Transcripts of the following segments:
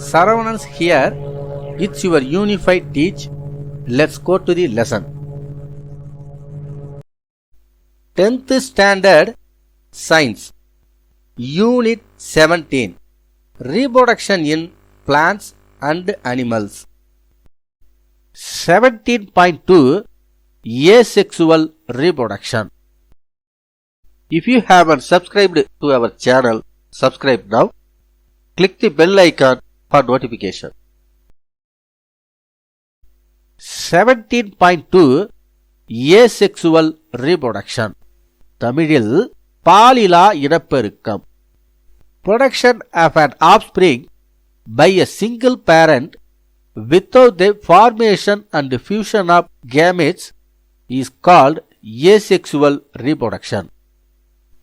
Saravanans here. It's your unified teach. Let's go to the lesson. 10th Standard Science Unit 17 Reproduction in Plants and Animals 17.2 Asexual Reproduction If you haven't subscribed to our channel, subscribe now. Click the bell icon for notification. 17.2 Asexual Reproduction தமிழில் பாலிலா இனப்பெருக்கம் Production of an offspring by a single parent without the formation and fusion of gametes is called asexual reproduction.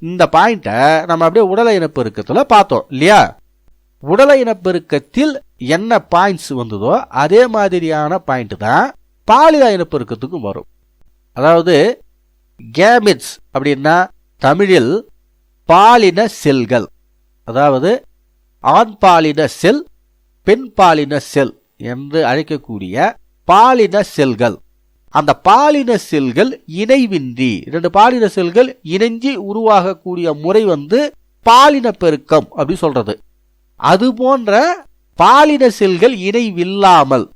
இந்த பாயிண்ட நம்ம அப்படியே உடல இனப்பெருக்கத்துல பார்த்தோம் இல்லையா உடல இனப்பெருக்கத்தில் என்ன பாயிண்ட்ஸ் வந்ததோ அதே மாதிரியான பாயிண்ட் தான் பாலித இனப்பெருக்கத்துக்கும் வரும். அதாவது கேமிட்ஸ் அப்படின்னா தமிழில் பாலின செல்கள். அதாவது ஆண் பாலின செல் பெண் பாலின செல் என்று அழைக்கக்கூடிய பாலின செல்கள். அந்த பாலின செல்கள் இணைவின்றி இரண்டு பாலின செல்கள் இணைஞ்சி உருவாகக்கூடிய முறை வந்து பாலின பெருக்கம் அப்படி சொல்றது. அது போன்ற பாலின செல்கள் இணைவில்லாமல்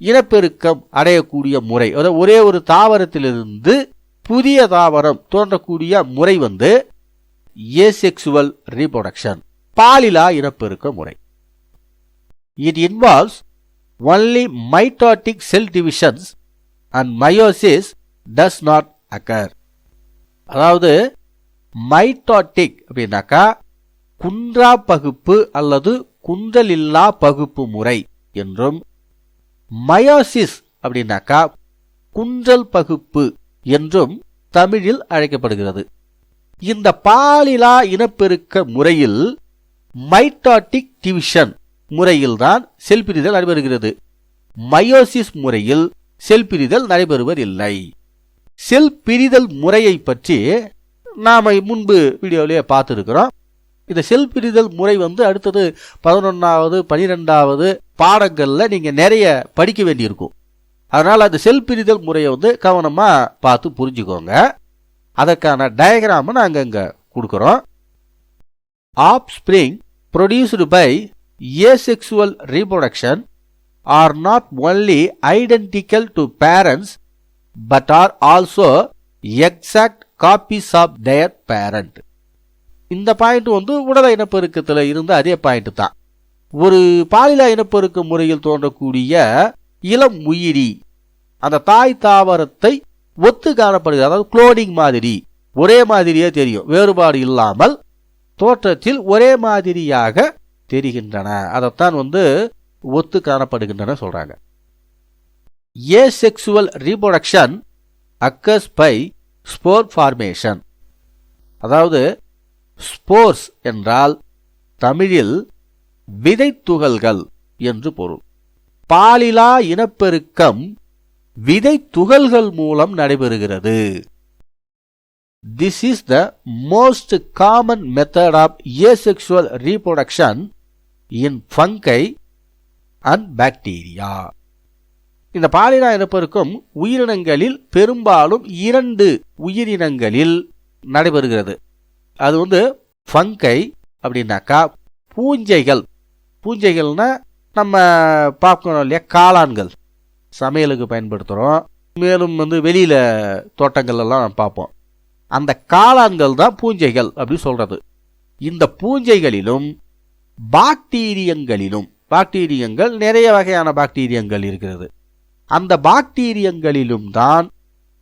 இனப்பெருக்கம் அடையக்கூடிய முறை அதாவது ஒரே ஒரு தாவரத்திலிருந்து புதிய தாவரம் தோன்றக்கூடிய முறை வந்து ஏசெக்சுவல் ரீப்ரொடக்ஷன் பாலிலா இனப்பெருக்க முறை. It involves only mitotic cell divisions and meiosis does not occur அதாவது மைட்டாட்டிக் அப்படின்னாக்கா குன்றா பகுப்பு அல்லது குன்றலில்லா பகுப்பு முறை என்றும் மயோசிஸ் அப்படின்னாக்கா குன்றல் பகுப்பு என்றும் தமிழில் அழைக்கப்படுகிறது. இந்த பாலிலா இனப்பெருக்க முறையில் மைட்டாட்டிக் டிவிஷன் முறையில்தான் செல் பிரிதல் நடைபெறுகிறது. மயோசிஸ் முறையில் செல் பிரிதல் நடைபெறுவதில்லை. செல் பிரிதல் முறையை பற்றி நாம முன்பு வீடியோவிலேயே பார்த்துருக்கிறோம். இந்த செல் பிரிதல் முறை வந்து அடுத்தது பதினொன்றாவது பனிரெண்டாவது பாடங்களில் நீங்கள் நிறைய படிக்க வேண்டியிருக்கும். அதனால் அந்த செல் பிரிதல் முறையை வந்து கவனமாக பார்த்து புரிஞ்சுக்கோங்க. அதற்கான டயக்ராமை நாங்கள் இங்கே கொடுக்குறோம். Offspring produced by asexual reproduction are not only identical to parents but are also exact copies of their parent இந்த பாயிண்ட் வந்து உடல இனப்பெருக்கத்தில் இருந்த அதே பாயிண்ட் தான். ஒரு பாலில இனப்பெருக்க முறையில் தோன்றக்கூடிய இளம் உயிரி அந்த தாய் தாவரத்தை ஒத்து காணப்படுகிறது அதாவது குளோனிங் மாதிரி ஒரே மாதிரியே தெரியும். வேறுபாடு இல்லாமல் தோற்றத்தில் ஒரே மாதிரியாக தெரிகின்றன. அதைத்தான் வந்து ஒத்து காணப்படுகின்றன சொல்றாங்க. Asexual reproduction occurs by spore formation அதாவது ஸ்போர்ஸ் என்றால் தமிழில் விதைத்துகள்கள் என்று பொருள். பாலிலா இனப்பெருக்கம் விதை துகள்கள் மூலம் நடைபெறுகிறது. This is the most common method of asexual reproduction in fungi and bacteria இந்த பாலினா இனப்பெருக்கம் உயிரினங்களில் பெரும்பாலும் இரண்டு உயிரினங்களில் நடைபெறுகிறது. அது வந்து ஃபங்கை அப்படின்னாக்கா பூஞ்சைகள். பூஞ்சைகள்னா நம்ம பார்க்கணும் இல்லையா? காளான்கள். சமையலுக்கு பயன்படுத்துகிறோம் மேலும் வந்து வெளியில் தோட்டங்கள்லாம் பார்ப்போம். அந்த காளான்கள் தான் பூஞ்சைகள் அப்படின்னு சொல்கிறது இந்த பூஞ்சைகளிலும் பாக்டீரியங்களிலும் பாக்டீரியங்கள் நிறைய வகையான பாக்டீரியங்கள் இருக்கிறது. அந்த பாக்டீரியங்களிலும் தான்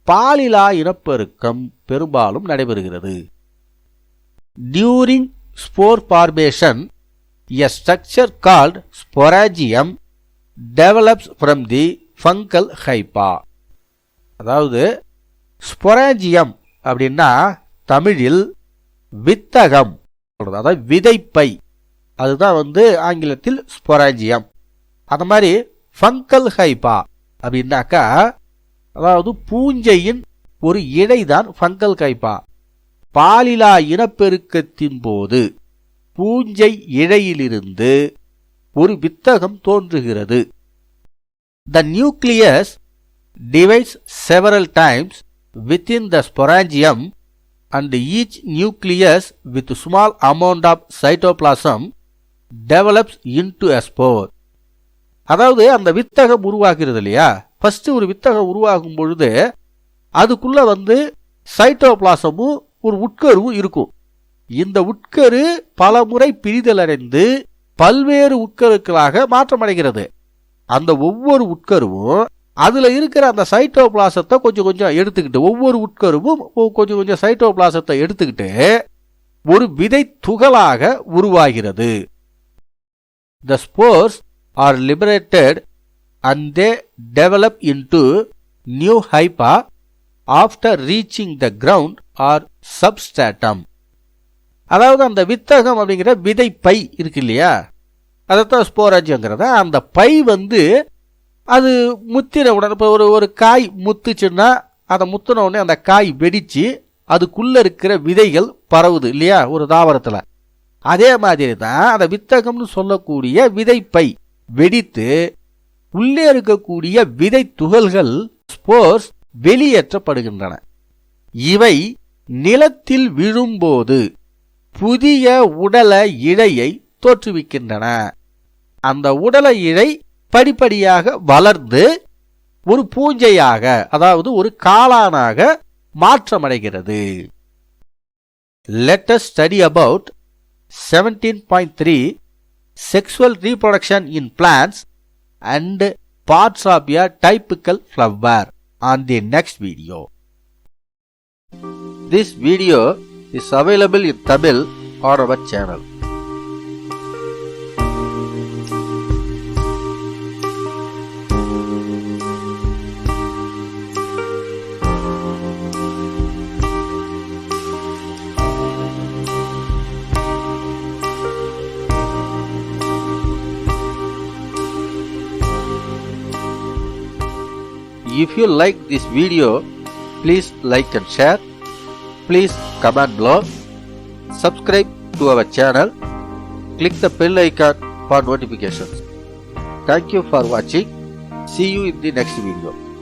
பாலிலா இனப்பெருக்கம் பெரும்பாலும் நடைபெறுகிறது. During spore formation a structure called sporangium develops from the fungal hypha அதாவது ஸ்பொராஜியம் அப்படின்னா தமிழில் வித்தகம் சொல்கிறது அதாவது விதைப்பை. அதுதான் வந்து ஆங்கிலத்தில் ஸ்பொராஜியம் அந்த மாதிரி ஃபங்கல் ஹைப்பா அப்படின்னாக்கா அதாவது பூஞ்சையின் ஒரு இடைதான் ஃபங்கல் கைப்பா பாலிலா இனப்பெருக்கத்தின் போது பூஞ்சை இழையிலிருந்து ஒரு வித்தகம் தோன்றுகிறது. The nucleus divides several times within the sporangium and each nucleus with small amount of cytoplasm develops into a spore. அதாவது அந்த வித்தகம் உருவாகிறது இல்லையா? ஃபஸ்ட்டு ஒரு வித்தகம் உருவாகும் பொழுது அதுக்குள்ளே வந்து சைட்டோபிளாசமும் ஒரு உட்கருவும் இருக்கும். இந்த உட்கரு பல முறை பிரிதலடைந்து பல்வேறு உட்கருக்களாக மாற்றமடைகிறது. அந்த ஒவ்வொரு உட்கருவும் அதில் இருக்கிற அந்த சைட்டோபிளாசத்தை கொஞ்சம் கொஞ்சம் எடுத்துக்கிட்டு ஒவ்வொரு உட்கருவும் கொஞ்சம் கொஞ்சம் சைட்டோபிளாசத்தை எடுத்துக்கிட்டு ஒரு விதை துகளாக உருவாகிறது. The spores are liberated and they develop into new hypha after reaching the ground or substratum. அதாவது அந்த வித்தகம் அப்படிங்கிற விதை பை இருக்கு இல்லையா? அதைத்தான் ஸ்போராஜ்யங்கிறத அந்த பை வந்து அது முத்தின உடனே இப்போ ஒரு ஒரு காய் முத்துச்சுன்னா அதை முத்தின உடனே அந்த காய் வெடித்து அதுக்குள்ளே இருக்கிற விதைகள் பரவுது இல்லையா ஒரு தாவரத்தில். அதே மாதிரி தான் அந்த வித்தகம்னு சொல்லக்கூடிய விதைப்பை வெடித்து உள்ளே இருக்கக்கூடிய விதை துகள்கள் ஸ்போர்ஸ் வெளியேற்றப்படுகின்றன. இவை நிலத்தில் விழும்போது புதிய உடல இழையை தோற்றுவிக்கின்றன. அந்த உடல இழை படிப்படியாக வளர்ந்து ஒரு பூஞ்சையாக அதாவது ஒரு காளானாக மாற்றமடைகிறது. Latest study about seventeen point three sexual reproduction in plants and parts of a typical flower on the next video This video is available in Tamil on our channel. If you like this video, please like and share. Please comment below. Subscribe to our channel. Click the bell icon for notifications. Thank you for watching. See you in the next video.